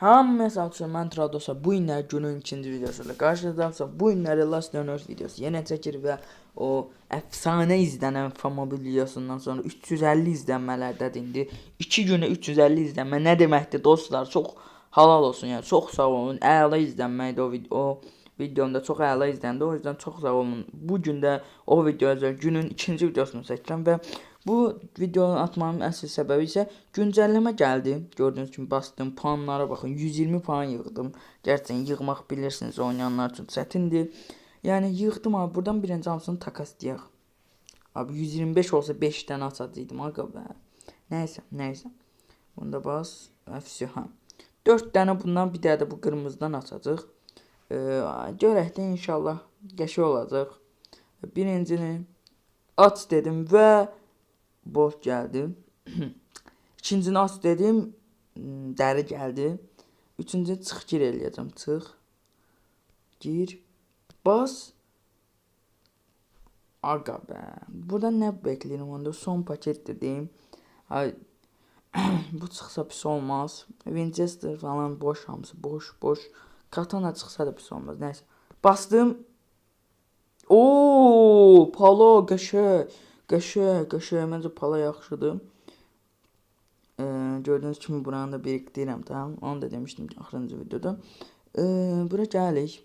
Hamısı üçün mən Tradosa bu günlər günün ikinci videosuyla qarşınızdamsa bu günləri Last Learners videosu yenə çəkir və o əfsanə izlənən Famobil videosundan sonra 350 izlənmələrdədir indi. 2 günə 350 izlənmə nə deməkdir dostlar? Çox halal olsun yəni. Çox sağ olun. Əla izlənməkdir o video. Videomda çox əla izləndi. O yüzden çox sağ olun. Bu gün də o video özəl günün ikinci videosunu çəkirəm və bu videonu atmamın əsl səbəbi isə güncəlləmə gəldi. Gördüyünüz kimi bastım puanlara baxın. 120 puan yığdım. Gerçekten yığmaq bilirsiniz oynayanlar üçün çətindir. Yəni yığdım abi buradan birinci hamısını takaslayaq. Abi 125 olsa 5 dənə açacaqdım aga be. Nəysə, nəysə. Bunda bas. Əfsi ha. 4 dənə bundan bir dənə də bu qırmızıdan açacağıq. Ee, görək inşallah qəşəng olacaq. Birincini aç dedim və boş gəldi. İkincini aç dedim, m, dəri gəldi. Üçüncü çıx gir eləyəcəm. Çıx. Gir. Bas. Aga be. Burada nə bekləyirəm onda? Son paket dedim. Bu çıxsa pis olmaz. Winchester falan boş hamısı boş boş. Katana çıxsa da pis olmaz. Nəysə. Bastım. Oo, palo qəşəng. Qəşəng, qəşəng. Məncə palo yaxşıdır. Ee, gördüğünüz kimi buranı da biriktirirəm, tamam. Onu da demişdim axırıncı videoda. Ee, bura gəlirik.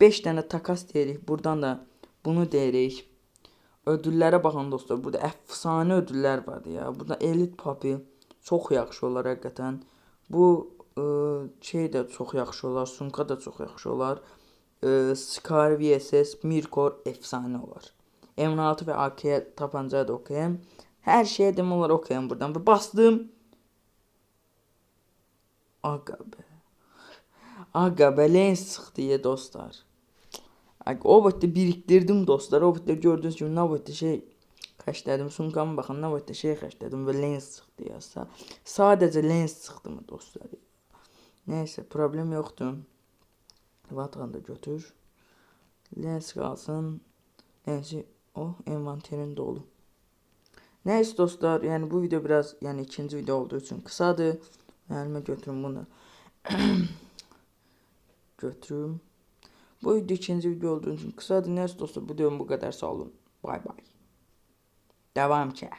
5 dənə takas deyirik. Buradan da bunu deyirik. Ödüllərə baxın dostlar. Burada əfsanə ödüllər vardı ya. Burada Elite Puppy çox yaxşı olar həqiqətən. Bu e, şey də çox yaxşı olar. Sumka da çox yaxşı olar. E, Scar VSS Mirkor efsane olar. M16 və AK tapancaya da okeyəm. Hər şeyə demək olar okeyəm buradan. Və bastım. Aga be. Aga be lens çıxdı ya dostlar. Aga, o vaxtda birikdirdim dostlar. O vaxtda gördüyünüz kimi nə vaxtda şey xərclədim. Sumkama baxın nə vaxtda şey xərclədim və lens çıxdı ya. Sa sadəcə lens çıxdı mı dostlar? Nəysə problem yoxdur. Vatqanı da götür. Lens qalsın. Lensi o envanterin dolu. Neyse dostlar yani bu video biraz yani ikinci video olduğu için kısadır. Elime götürün bunu. götürüm. Bu video ikinci video olduğu için kısadır. Neyse dostlar bu videom bu kadar sağ olun. Bay bay. Devam ki.